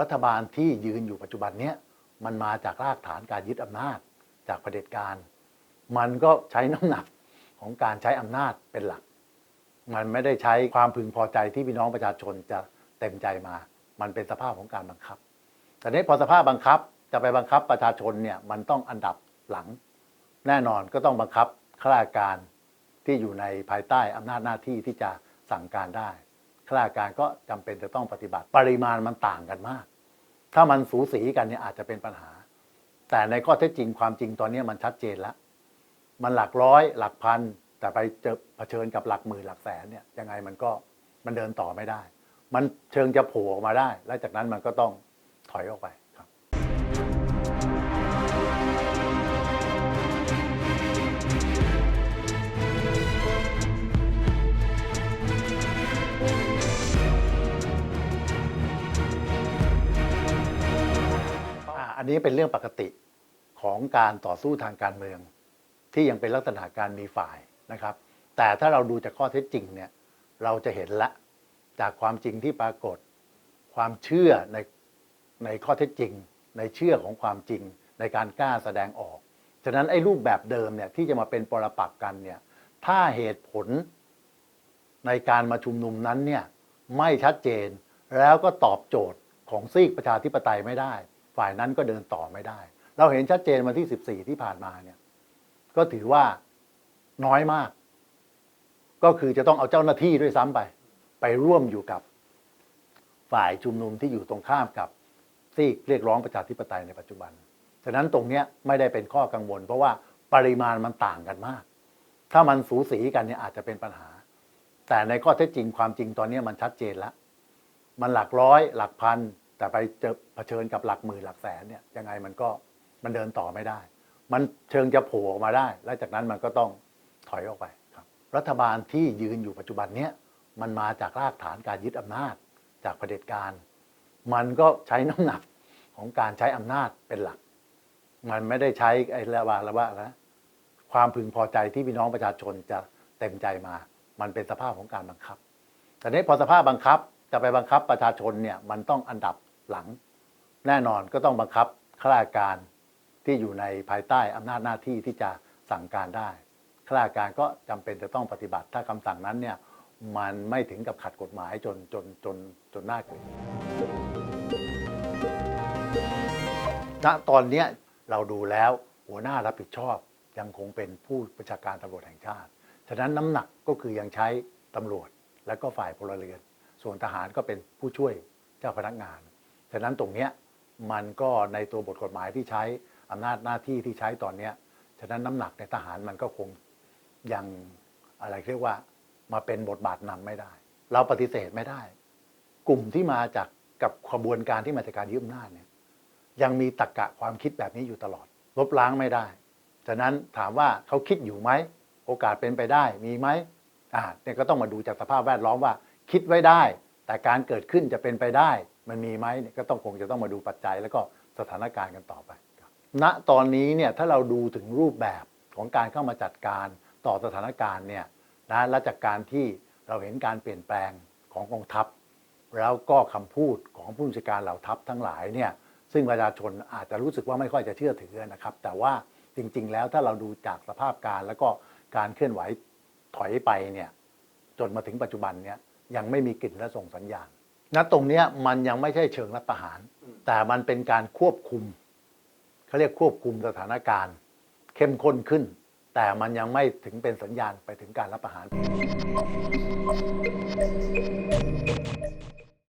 รัฐบาลที่ยืนอยู่ปัจจุบันเนี้ยมันมาจากรากฐานการยึดอำนาจจากเผด็จการ มันก็ใช้น้ำหนักของการใช้อำนาจเป็นหลัก มันไม่ได้ใช้ความพึงพอใจที่พี่น้องประชาชนจะเต็มใจมา มันเป็นสภาพของการบังคับ แต่นี้พอสภาพบังคับจะไปบังคับประชาชนเนี่ยมันต้องอันดับหลัง แน่นอนก็ต้องบังคับข้าราชการที่อยู่ในภายใต้อำนาจหน้าที่ที่จะสั่งการได้ ข้าราชการก็จำเป็นจะต้องปฏิบัติ ปริมาณมันต่างกันมาก ถ้ามันสูสีกันเนี่ยอาจจะเป็นปัญหา แต่ในข้อเท็จจริงความจริงตอนนี้มันชัดเจนแล้ว มันหลักร้อยหลักพัน แต่ไปเจอเผชิญกับหลักหมื่นหลักแสนเนี่ยยังไงมันก็มันเดินต่อไม่ได้ มันเชิงจะโผล่ออกมาได้ แล้วจากนั้นมันก็ต้องถอยออกไป นี้เป็นเรื่องปกติของการต่อสู้ทางการเมือง ที่ยังเป็นลักษณะการมีฝ่ายนะครับ แต่ถ้าเราดูจากข้อเท็จจริงเนี่ยเราจะเห็นละจากความจริงที่ปรากฏ ความเชื่อในในข้อเท็จจริง ในเชื่อของความจริงในการกล้าแสดงออก ฉะนั้นไอ้รูปแบบเดิมเนี่ยที่จะมาเป็นปรปักษ์กันเนี่ยถ้าเหตุผลในการมาชุมนุมนั้นเนี่ยไม่ชัดเจนแล้วก็ตอบโจทย์ของซีกประชาธิปไตยไม่ได้ ฝ่ายนั้นก็เดินต่อไม่ได้ เราเห็นชัดเจนวันที่ 14 ที่ผ่านมาเนี่ย ก็ถือว่าน้อยมาก ก็คือจะต้องเอาเจ้าหน้าที่ด้วยซ้ำไป ไปร่วมอยู่กับฝ่ายชุมนุมที่อยู่ตรงข้ามกับซีกเรียกร้องประชาธิปไตยในปัจจุบัน ฉะนั้นตรงเนี้ยไม่ได้เป็นข้อกังวล เพราะว่าปริมาณมันต่างกันมาก ถ้ามันสูสีกันเนี่ยอาจจะเป็นปัญหา แต่ในข้อเท็จจริงความจริงตอนนี้มันชัดเจนแล้ว มันหลักร้อย หลักพัน แต่ไปเจอเผชิญกับหลักหมื่นหลักแสนเนี่ยยังไงมันก็มันเดินต่อไม่ได้ มันเชิงจะโผล่ออกมาได้ แล้วจากนั้นมันก็ต้องถอยออกไปครับ รัฐบาลที่ยืนอยู่ปัจจุบันเนี้ยมันมาจากรากฐานการยึดอำนาจ จากเผด็จการ มันก็ใช้น้ำหนักของการใช้อำนาจเป็นหลัก มันไม่ได้ใช้ไอ้ระว่าระว่านะความพึงพอใจที่พี่น้องประชาชนจะเต็มใจมา มันเป็นสภาพของการบังคับแต่นี้พอสภาพบังคับจะไปบังคับประชาชนเนี่ยมันต้องอันดับ หลัง แน่นอนก็ต้องบังคับข้าราชการที่อยู่ในภายใต้อำนาจหน้าที่ที่จะสั่งการได้ข้าราชการก็จำเป็นจะต้องปฏิบัติ ถ้าคำสั่งนั้นเนี่ยมันไม่ถึงกับขัดกฎหมายจนจนจนจนน่าเกลียดณตอนนี้เราดูแล้วหัวหน้ารับผิดชอบยังคงเป็นผู้บัญชาการตำรวจแห่งชาติ ฉะนั้นน้ำหนักก็คือยังใช้ตำรวจและก็ฝ่ายพลเรือน ส่วนทหารก็เป็นผู้ช่วยเจ้าพนักงาน ฉะนั้นตรงเนี้ยมันก็ในตัวบทกฎหมายที่ใช้อำนาจหน้าที่ที่ใช้ตอนเนี้ยฉะนั้นน้ำหนักในทหารมันก็คงยังอะไรเรียกว่ามาเป็นบทบาทนำไม่ได้ เราปฏิเสธไม่ได้ กลุ่มที่มาจากกับขบวนการที่มาจากการยึดอำนาจเนี่ยยังมีตรกกะความคิดแบบนี้อยู่ตลอด ลบล้างไม่ได้ ฉะนั้นถามว่าเขาคิดอยู่ไหม โอกาสเป็นไปได้มีไหมอ่าเนี่ยก็ต้องมาดูจากสภาพแวดล้อมว่า คิดไว้ได้ แต่การเกิดขึ้นจะเป็นไปได้มันมีไหมเนี่ยก็ต้องคงจะต้องมาดูปัจจัย แล้วก็สถานการณ์กันต่อไปณตอนนี้เนี่ยถ้าเราดูถึงรูปแบบของการเข้ามาจัดการต่อสถานการณ์เนี่ยนะและจากการที่เราเห็นการเปลี่ยนแปลงของกองทัพ แล้วก็คำพูดของผู้บัญชาการเหล่าทัพทั้งหลายเนี่ยซึ่งประชาชนอาจจะรู้สึกว่าไม่ค่อยจะเชื่อถือนะครับ แต่ว่าจริง ๆ แล้วถ้าเราดูจากสภาพการแล้วก็การเคลื่อนไหวถอยไปเนี่ยจนมาถึงปัจจุบันเนี่ย ยังไม่มีกลิ่นและส่งสัญญาณณตรงเนี้ยมันยังไม่ใช่เชิงรัฐประหาร แต่มันเป็นการควบคุมเขาเรียกควบคุมสถานการณ์ เข้มข้นขึ้น แต่มันยังไม่ถึงเป็นสัญญาณไปถึงการรับประหาร